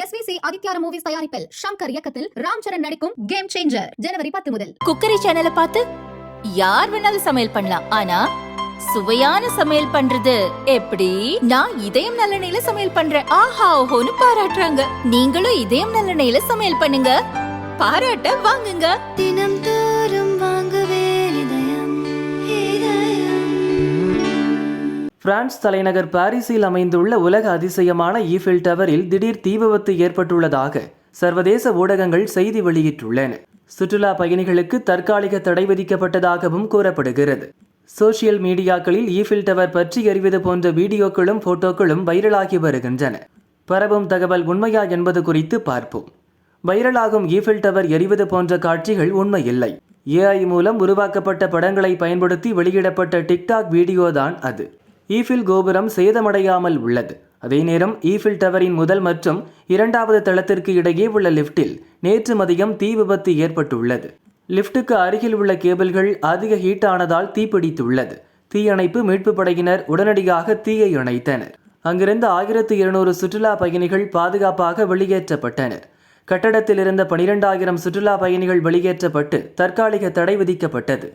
SVC ஆதித்யார movies தயாரிப்பில் ஷங்கர் இயக்கத்தில் ராம் சரண் நடிக்கும் கேம் சேஞ்சர் ஜனவரி பத்து முதல். குக்கரி சேனலை பார்த்து யார் வேணாலும் சமையல் பண்ணலாம். ஆனா சுவையான சமையல் பண்றது எப்படி? நான் இதயம் நல்லெண்ணெயில சமையல் பண்றேன். ஆஹா ஓஹோன்னு பாராட்டுறாங்க. நீங்களும் இதயம் நல்லெண்ணெயில சமையல் பண்ணுங்க. பாராட்ட வாங்குங்க. தினம் பிரான்ஸ் தலைநகர் பாரிஸில் அமைந்துள்ள உலக அதிசயமான ஈஃபில் டவரில் திடீர் தீ விபத்து ஏற்பட்டுள்ளதாக சர்வதேச ஊடகங்கள் செய்தி வெளியிட்டுள்ளன. சுற்றுலா பயணிகளுக்கு தற்காலிக தடை விதிக்கப்பட்டதாகவும் கூறப்படுகிறது. சோசியல் மீடியாக்களில் ஈஃபில் டவர் பற்றி எறிவது போன்ற வீடியோக்களும் போட்டோக்களும் வைரலாகி வருகின்றன. பரவும் தகவல் உண்மையா என்பது குறித்து பார்ப்போம். வைரலாகும் ஈஃபில் டவர் எரிவது போன்ற காட்சிகள் உண்மையில்லை. ஏஐ மூலம் உருவாக்கப்பட்ட படங்களை பயன்படுத்தி வெளியிடப்பட்ட டிக்டாக் வீடியோ தான் அது. ஈஃபில் கோபுரம் சேதமடையாமல் உள்ளது. அதே நேரம் ஈஃபில் டவரின் முதல் மற்றும் இரண்டாவது தளத்திற்கு இடையே உள்ள லிஃப்டில் நேற்று மதியம் தீ விபத்து ஏற்பட்டுள்ளது. லிஃப்ட்டுக்கு அருகில் உள்ள கேபிள்கள் அதிக ஹீட் ஆனதால் தீப்பிடித்துள்ளது. தீயணைப்பு மீட்பு படையினர் உடனடியாக தீயை அணைத்தனர். அங்கிருந்து ஆயிரத்து இருநூறு சுற்றுலா பயணிகள் பாதுகாப்பாக வெளியேற்றப்பட்டனர். கட்டடத்தில் இருந்த பனிரெண்டாயிரம் சுற்றுலா பயணிகள் வெளியேற்றப்பட்டு தற்காலிக தடை விதிக்கப்பட்டது.